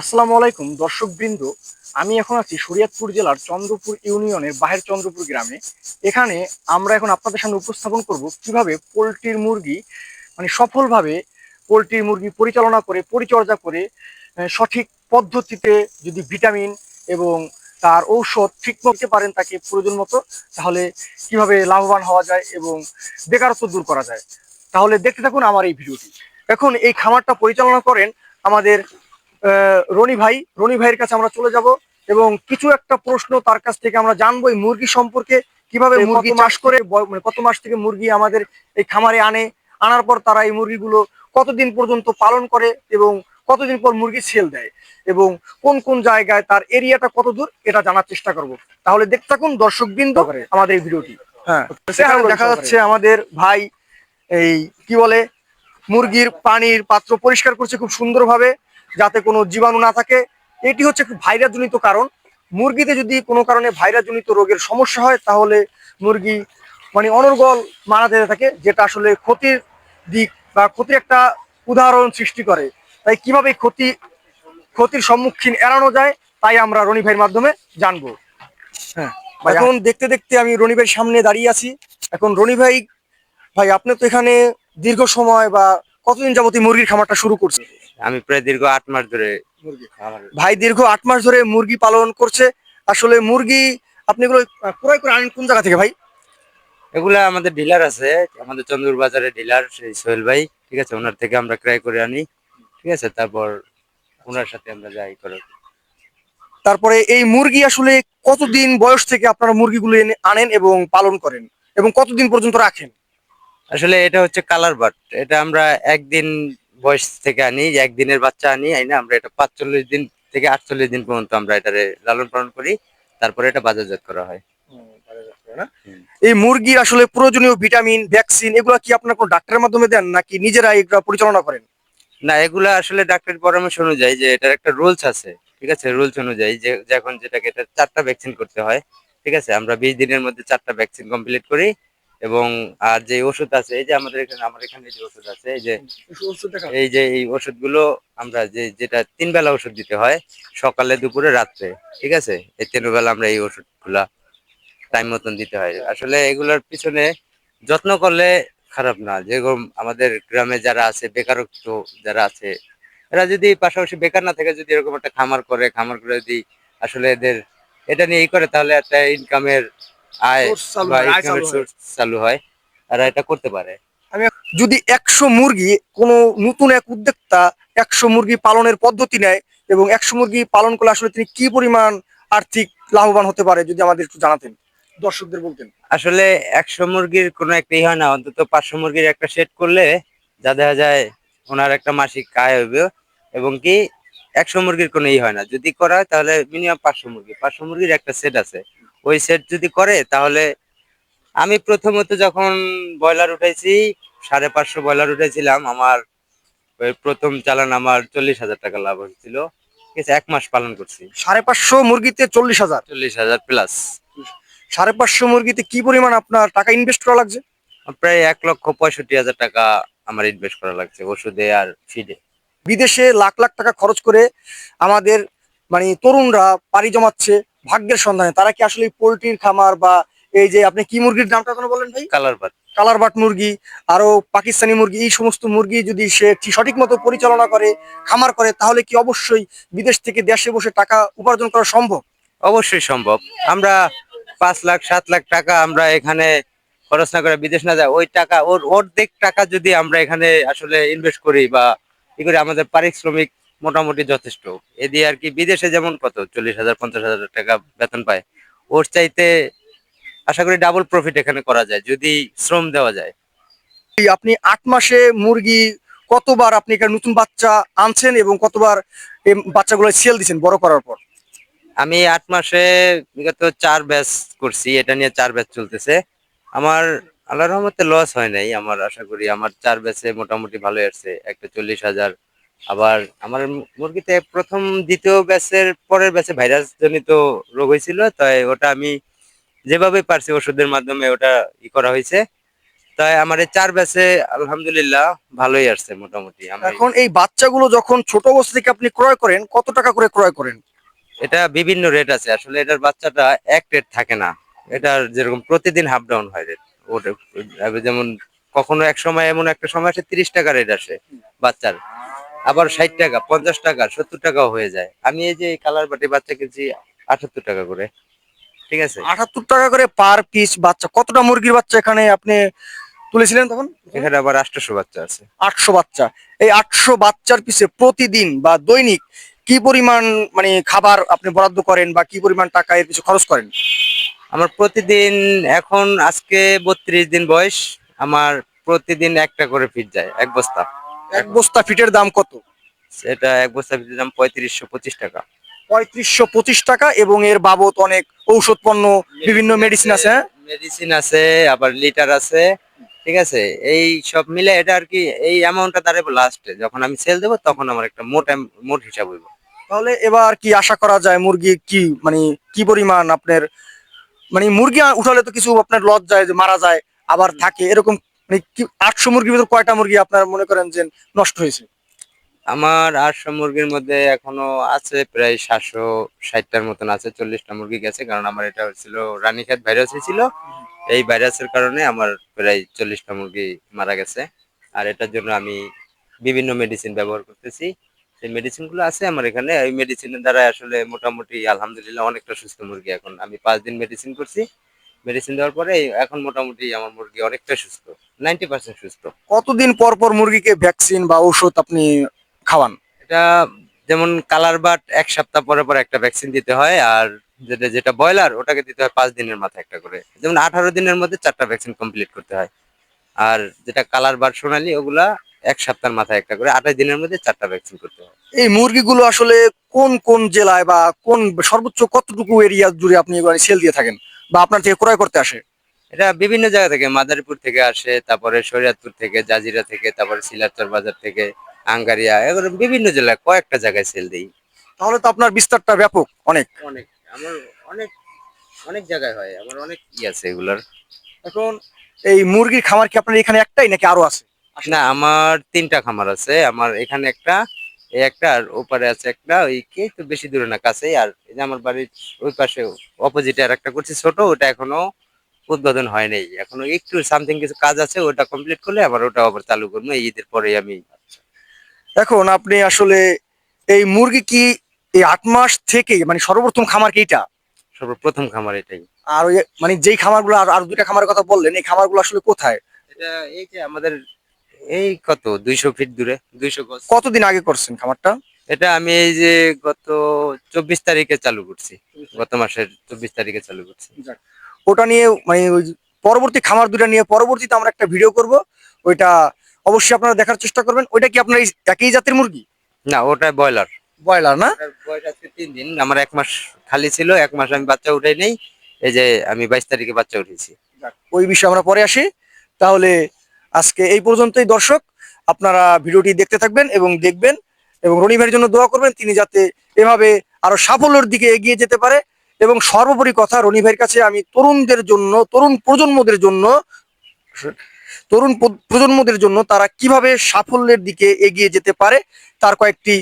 আসসালামু আলাইকুম, দর্শকবৃন্দ। আমি এখন আছি শরীয়তপুর জেলার চন্দ্রপুর ইউনিয়নের বাহের চন্দ্রপুর গ্রামে। এখানে আমরা এখন আপনাদের সামনে উপস্থাপন করব কীভাবে পোলট্রির মুরগি মানে সফলভাবে পোলট্রির মুরগি পরিচালনা করে, পরিচর্যা করে সঠিক পদ্ধতিতে যদি ভিটামিন এবং তার ঔষধ ঠিক করতে পারেন তাকে প্রয়োজন মতো, তাহলে কীভাবে লাভবান হওয়া যায় এবং বেকারত্ব দূর করা যায়। তাহলে দেখতে থাকুন আমার এই ভিডিওটি। এখন এই খামারটা পরিচালনা করেন আমাদের রনি ভাই রনি ভাইয়ের কাছে আমরা চলে যাব এবং কিছু একটা প্রশ্ন তার কাছ থেকে আমরা জানব এই মুরগি সম্পর্কে। কীভাবে মুরগি চাষ করে মানে কত মাস থেকে মুরগি আমাদের এই খামারে আনে আনার পর তারা এই মুরগিগুলো কতদিন পর্যন্ত পালন করে এবং কতদিন পর মুরগি সেল দেয় এবং কোন কোন জায়গায় তার এরিয়াটা কত দূর এটা জানার চেষ্টা করব। তাহলে দেখতে থাকুন দর্শক বিন্দু আমাদের এই ভিডিওটি। হ্যাঁ দেখা যাচ্ছে আমাদের ভাই এই কি বলে মুরগির পানির পাত্র পরিষ্কার করছে খুব সুন্দরভাবে। যাতে কোনো জীবাণু না থাকে। এটি হচ্ছে ভাইরাস জনিত কারণ। মুরগিতে যদি কোনো কারণে ভাইরাস জনিত রোগের সমস্যা হয় তাহলে মুরগি মানে অনর্গল মারা যেতে থাকে যেটা আসলে ক্ষতির দিক বা ক্ষতির একটা উদাহরণ সৃষ্টি করে। তাই কীভাবে ক্ষতি ক্ষতির সম্মুখীন এড়ানো যায় তাই আমরা রনি ভাইয়ের মাধ্যমে জানব। হ্যাঁ এখন দেখতে দেখতে আমি রনি ভাইয়ের সামনে দাঁড়িয়ে আছি। এখন রনি ভাই ভাই আপনি তো এখানে দীর্ঘ সময় বা কতদিন যাবত এই মুরগির খামারটা শুরু করছে আমি প্রায় দীর্ঘ আট মাস ধরে ভাই দীর্ঘ আট মাস ধরে মুরগি পালন করছে। আসলে মুরগি আপনি এগুলো ক্রয় করে আনেন কোন জায়গা থেকে ভাই? এগুলা আমাদের ডিলার আছে আমাদের চন্দ্র বাজারে ডিলার সেই সোহেল ভাই ঠিক আছে? ওনার থেকে আমরা ক্রয় করে আনি ঠিক আছে? তারপর ওনার সাথে আমরা যাই করে। তারপরে এই মুরগি আসলে কতদিন বয়স থেকে আপনারা মুরগিগুলো এনে আনেন এবং পালন করেন? এবং কতদিন পর্যন্ত রাখেন? আসলে এটা হচ্ছে কালার বাট এটা আমরা একদিন বয়স থেকে আনি একদিনের বাচ্চা আনি আইনা আমরা এটা পাঁচচল্লিশ দিন থেকে আটচল্লিশ দিন পর্যন্ত আমরা এটা লালন পালন করি তারপরে এটা বাজারজাত করা হয়। এই মুরগির আসলে প্রয়োজনীয় ভিটামিন ভ্যাকসিন এগুলো কি আপনার কোনো ডাক্তারের মাধ্যমে দেন নাকি নিজেরা এগুলো পরিচালনা করেন? না এগুলা আসলে ডাক্তারের পরামর্শ অনুযায়ী যে এটার একটা রুলস আছে ঠিক আছে? রুলস অনুযায়ী যে যখন যেটাকে এটা চারটা ভ্যাকসিন করতে হয় ঠিক আছে? আমরা বিশ দিনের মধ্যে চারটা ভ্যাকসিন কমপ্লিট করি এবং আর যে ওষুধ আছে এই যে আমাদের এখানে আমার এখানে যে ওষুধ আছে এই যে এই যে এই ওষুধগুলো আমরা যে যেটা তিন বেলা ওষুধ দিতে হয় সকালে দুপুরে রাত্রে ঠিক আছে? এই তিন বেলা আমরা এই ওষুধগুলা টাইম মতন দিতে হয়। আসলে এগুলোর পিছনে যত্ন করলে খারাপ না। যেরকম আমাদের গ্রামে যারা আছে বেকারত্ব যারা আছে এরা যদি পাশাপাশি বেকার না থেকে যদি এরকম একটা খামার করে খামার করে যদি আসলে এদের এটা নিয়ে ই করে তাহলে একটা ইনকামের আয় চালু হয়, তারা এটা করতে পারে। যদি একশো মুরগি কোনো নতুন এক উদ্যোক্তা একশো মুরগি পালনের পদ্ধতি নেয় এবং একশো মুরগি পালন করলে আসলে তিনি কি পরিমাণ আর্থিক লাভবান হতে পারে যদি আমাদের একটু জানাতেন দর্শকদের বলতেন। আসলে একশো মুরগির কোনো একটা ই হয় না অন্তত পাঁচশো মুরগির একটা সেট করলে যা দেখা যায় ওনার একটা মাসিক আয় হবে এবং কি একশো মুরগির কোনো ই হয় না। যদি করা হয় তাহলে মিনিমাম পাঁচশো মুরগি পাঁচশো মুরগির একটা সেট আছে। ওই সেট যদি করে তাহলে আমি প্রথমত যখন ব্রয়লার উঠাইছি সাড়ে পাঁচশো ব্রয়লার উঠেছিলাম আমার ওই প্রথম চালান আমার চল্লিশ হাজার টাকা লাভ হয়েছিল। ঠিক আছে এক মাস পালন করছি। সাড়ে পাঁচশো মুরগিতে চল্লিশ হাজার? চল্লিশ হাজার প্লাস সাড়ে পাঁচশো মুরগিতে কি পরিমাণ আপনার টাকা ইনভেস্ট করা লাগছে? প্রায় এক লক্ষ পঁয়ষট্টি হাজার টাকা আমার ইনভেস্ট করা লাগছে ওষুধে আর ফিডে বিদেশে লাখ লাখ টাকা খরচ করে আমাদের মানে তরুণরা পাড়ি জমাচ্ছে ভাগ্যের সন্ধানে। তারা কি আসলে পোলট্রির খামার বা এই যে আপনি কি মুরগির নামটা কোনো বলেন ভাই? Colour but. কালার বাট মুরগি আরও পাকিস্তানি মুরগি এই সমস্ত মুরগি যদি সে সঠিক মতো পরিচালনা করে খামার করে তাহলে কি অবশ্যই বিদেশ থেকে দেশে বসে টাকা উপার্জন করা সম্ভব? অবশ্যই সম্ভব। আমরা পাঁচ লাখ সাত লাখ টাকা আমরা এখানে খরচ না করে বিদেশ না যায় ওই টাকা ওর অর্ধেক টাকা যদি আমরা এখানে আসলে ইনভেস্ট করি বা ই করে আমাদের পারিশ্রমিক মোটামুটি যথেষ্ট। এ দিয়ে আর কি বিদেশে যেমন কত? চল্লিশ হাজার পঞ্চাশ হাজার টাকা বেতন পায়। ওর চাইতে আশা করি ডাবল প্রফিট এখানে করা যায় যদি শ্রম দেওয়া যায়। আপনি আট মাসে মুরগি কতবার আপনি এখানে নতুন বাচ্চা আনছেন এবং কতবার বাচ্চাগুলো সেল দিচ্ছেন বড় করার পর? আমি আট মাসে বিগত চার ব্যাচ করছি এটা নিয়ে চার ব্যাচ চলতেছে। আমার আল্লাহ রহমতে লস হয় নাই আমার আশা করি আমার চার ব্যাচে মোটামুটি ভালো আসছে একটা চল্লিশ হাজার আবার আমার মুরগিতে প্রথম দ্বিতীয় ব্যাচের পরের ব্যাচে ভাইরাস জনিত রোগ হয়েছিল তাই ওটা আমি যেভাবে পারছি ওষুধের মাধ্যমে ওটা ই করা হয়েছে। তাই আমার এই চার ব্যাচে আলহামদুলিল্লাহ ভালোই আসছে মোটামুটি। এখন এই বাচ্চাগুলো যখন ছোট অবস্থা থেকে আপনি ক্রয় করেন কত টাকা করে ক্রয় করেন? এটা বিভিন্ন রেট আছে আসলে এটার বাচ্চাটা এক রেট থাকে না। এটার যেরকম প্রতিদিন হাফ ডাউন হয় রেট ওটা যেমন কখনো এক সময় এমন একটা সময় আসে তিরিশ টাকা রেট আসে বাচ্চার। আবার ষাট টাকা পঞ্চাশ টাকা সত্তর টাকাও হয়ে যায়। আমি এই যে কালার বাটি বাচ্চা কিনছি আটাত্তর টাকা করে। ঠিক আছে? আটাত্তর টাকা করে পার পিস বাচ্চা। কতটা মুরগির বাচ্চা এখানে আপনি তুলেছিলেন তখন? এখানে আবার আটশোশো বাচ্চা আছে। আটশো বাচ্চা। এই আটশো বাচ্চার পিছে প্রতিদিন বা দৈনিক কি পরিমাণ মানে খাবার আপনি বরাদ্দ করেন বা কি পরিমাণ টাকা এর পিছু খরচ করেন? আমার প্রতিদিন এখন আজকে বত্রিশ দিন বয়স আমার প্রতিদিন একটা করে ফিট যায় এক বস্তা। এক বস্তা ফিটের দাম কত? এটা এক বস্তা ফিটের দাম পঁয়ত্রিশশো পঁচিশ টাকা। পঁয়ত্রিশশো পঁচিশ টাকা এবং এর বাবদ অনেক ঔষধ পণ্য বিভিন্ন মেডিসিন আছে হ্যাঁ? মেডিসিন আছে আবার লিটার আছে ঠিক আছে? এই সব মিলে এটা আর কি এই অ্যামাউন্টটা দাঁড়াবো লাস্টে যখন আমি সেল দেবো তখন আমার একটা মোট মোট হিসাব হইব। তাহলে এবার কি আশা করা যায় মুরগি কি মানে কি পরিমাণ আপনার মানে মুরগি উঠালে তো কিছু আপনার লস যায় যে মারা যায় আবার থাকে। এরকম আটশো মুরগির ভিতর কয়টা মুরগি আপনার মনে করেন যে নষ্ট হয়েছে? আমার আটশো মুরগির মধ্যে এখনও আছে প্রায় সাতশো ষাটটার মতন আছে, চল্লিশটা মুরগি গেছে, কারণ আমার এটা হচ্ছিল রানীক্ষেত ভাইরাস হয়েছিল। এই ভাইরাসের কারণে আমার প্রায় চল্লিশটা মুরগি মারা গেছে। আর এটার জন্য আমি বিভিন্ন মেডিসিন ব্যবহার করতেছি। সেই মেডিসিনগুলো আছে আমার এখানে। ওই মেডিসিনের দ্বারা আসলে মোটামুটি আলহামদুলিল্লাহ অনেকটা সুস্থ মুরগি এখন। আমি পাঁচ দিন মেডিসিন করছি। মেডিসিন দেওয়ার পরে এখন মোটামুটি আমার মুরগি অনেকটা সুস্থ। নাইনটি পার্সেন্ট সুস্থ। কতদিন পর পর মুরগিকে ভ্যাকসিন বা ঔষধ আপনি খাওয়ান? এটা যেমন কালার বাট এক সপ্তাহ পরে পরে একটা ভ্যাকসিন দিতে হয় আর যেটা যেটা ব্রয়লার ওটাকে দিতে হয় পাঁচ দিনের মাথায় একটা করে। যেমন আঠারো দিনের মধ্যে চারটা ভ্যাকসিন কমপ্লিট করতে হয়। আর যেটা কালার বাট সোনালি ওগুলা এক সপ্তাহের মাথায় একটা করে আঠাশ দিনের মধ্যে চারটা ভ্যাকসিন করতে হয়। এই মুরগিগুলো আসলে কোন কোন জেলায় বা কোন সর্বোচ্চ কতটুকু এরিয়া জুড়ে আপনি সেল দিয়ে থাকেন? বা আপনার থেকে ক্রয় করতে আসে? এটা বিভিন্ন জায়গা থেকে মাদারীপুর থেকে আসে তারপরে শরীয়তপুর থেকে জাজিরা থেকে তারপরে সিলাচর বাজার থেকে আঙ্গারিয়া এগুলো বিভিন্ন জেলায় কয়েকটা জায়গায় সেল দিই। তাহলে তো আপনার বিস্তারটা ব্যাপক অনেক। অনেক আমার অনেক অনেক জায়গায় হয় আমার অনেক ই আছে এগুলোর। এখন এই মুরগির খামার কি আপনার এখানে একটাই নাকি আরও আছে? না আমার তিনটা খামার আছে আমার এখানে একটা এই একটা আর ওপারে আছে একটা ওই কে তো বেশি দূরে না কাছেই আর এই যে আমার বাড়ির ওই পাশে অপোজিটে আর একটা করছি ছোট ওটা এখনও উদ্বোধন হয় নাই। এখনও একটু সামথিং কিছু কাজ আছে ওটা কমপ্লিট করলে আবার ওটা আবার চালু করব এই ঈদের পরে আমি। এখন আপনি আসলে এই মুরগি কি এই আট মাস থেকে মানে সর্বপ্রথম খামার কি এটা? সর্বপ্রথম খামার এটাই। আর ওই মানে যেই খামারগুলো আর আর দুইটা খামারের কথা বললেন এই খামারগুলো আসলে কোথায়? এটা এই যে আমাদের এই কত দুইশো ফিট দূরে দুইশো গজ। কতদিন আগে করছেন খামারটা? এটা আমি এই যে গত চব্বিশ তারিখে চালু করছি। গত মাসের চব্বিশ তারিখে চালু করছি। ওটা নিয়ে মানে ওই পরবর্তী খামার দুটা নিয়ে পরবর্তীতে আমরা একটা ভিডিও করব। ওইটা অবশ্যই আপনারা দেখার চেষ্টা করবেন। ওইটা কি আপনার এই একই জাতের মুরগি? না ওটা ব্রয়লার। ব্রয়লার না? বয়স আজকে তিন দিন। আমার এক মাস খালি ছিল এক মাস আমি বাচ্চা উঠাই নেই। এই যে আমি বাইশ তারিখে বাচ্চা উঠেছি। ওই বিষয়ে আমরা পরে আসি। তাহলে আজকে এই পর্যন্তই দর্শক। আপনারা ভিডিওটি দেখতে থাকবেন এবং দেখবেন এবং রনি ভাইয়ের জন্য দোয়া করবেন তিনি যাতে এভাবে আরও সাফল্যের দিকে এগিয়ে যেতে পারে। এবং সর্বোপরি কথা রনি ভাইয়ের কাছে আমি তরুণদের জন্য তরুণ প্রজন্মদের জন্য তরুণ প্রজন্মদের জন্য তারা কীভাবে সাফল্যের দিকে এগিয়ে যেতে পারে তার কয়েকটি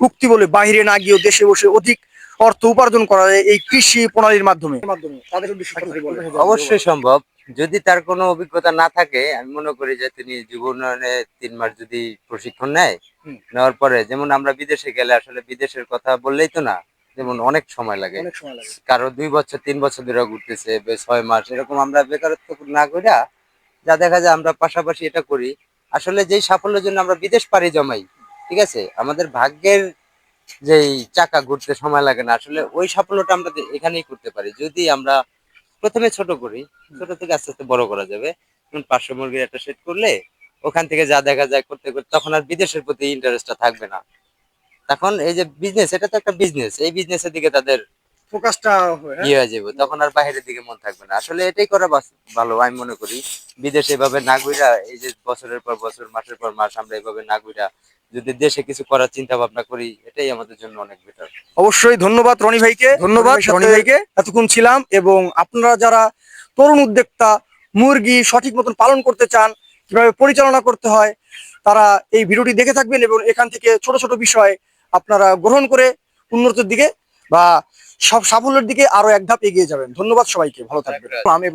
উক্তি বলে বাইরে না গিয়েও দেশে বসে অধিক অর্থ উপার্জন করা যায় এই কৃষি প্রণালীর মাধ্যমে। অবশ্যই সম্ভব। যদি তার কোনো অভিজ্ঞতা না থাকে আমি মনে করি যে তিনি যুব উন্নয়নে তিন মাস যদি প্রশিক্ষণ নেয় নেওয়ার পরে যেমন আমরা বিদেশে গেলে আসলে বিদেশের কথা বললেই তো না যেমন অনেক সময় লাগে। কারও দুই বছর তিন বছর ধরে ঘুরতেছে ছয় মাস এরকম আমরা বেকারত্ব না কইরা যা দেখা যায় আমরা পাশাপাশি এটা করি। আসলে যেই সাফল্যের জন্য আমরা বিদেশ পাড়ি জমাই ঠিক আছে? আমাদের ভাগ্যের যেই চাকা ঘুরতে সময় লাগে না আসলে ওই সাফল্যটা আমরা এখানেই করতে পারি। যদি আমরা প্রথমে ছোট করি ছোট থেকে আস্তে আস্তে বড় করা যাবে। পাঁচশো মুরগির একটা সেট করলে ওখান থেকে যা দেখা যায় করতে করতে তখন আর বিদেশের প্রতি ইন্টারেস্টটা থাকবে না। তখন এই যে বিজনেস এটা তো একটা বিজনেস এই বিজনেসের দিকে তাদের ফোকাসটা ইয়ে হয়ে যাবে তখন আর বাইরের দিকে মন থাকবে না। আসলে এটাই করা ভালো আমি মনে করি। বিদেশে এভাবে না ঘুরা এই যে বছরের পর বছর মাসের পর মাস আমরা এভাবে না ঘুরা যদি দেশে কিছু করার চিন্তা ভাবনা করি এটাই আমাদের জন্য অনেক বেটার অবশ্যই ধন্যবাদ রনি ভাইকে। ধন্যবাদ রনি ভাইকে। এতক্ষণ ছিলাম এবং আপনারা যারা তরুণ উদ্যোক্তা মুরগি সঠিক মতন পালন করতে চান কীভাবে পরিচালনা করতে হয় তারা এই ভিডিওটি দেখে থাকবেন এবং এখান থেকে ছোট ছোট বিষয় আপনারা গ্রহণ করে উন্নতির দিকে বা সব সাফল্যের দিকে আরও এক ধাপ এগিয়ে যাবেন। ধন্যবাদ সবাইকে ভালো থাকবেন। আমি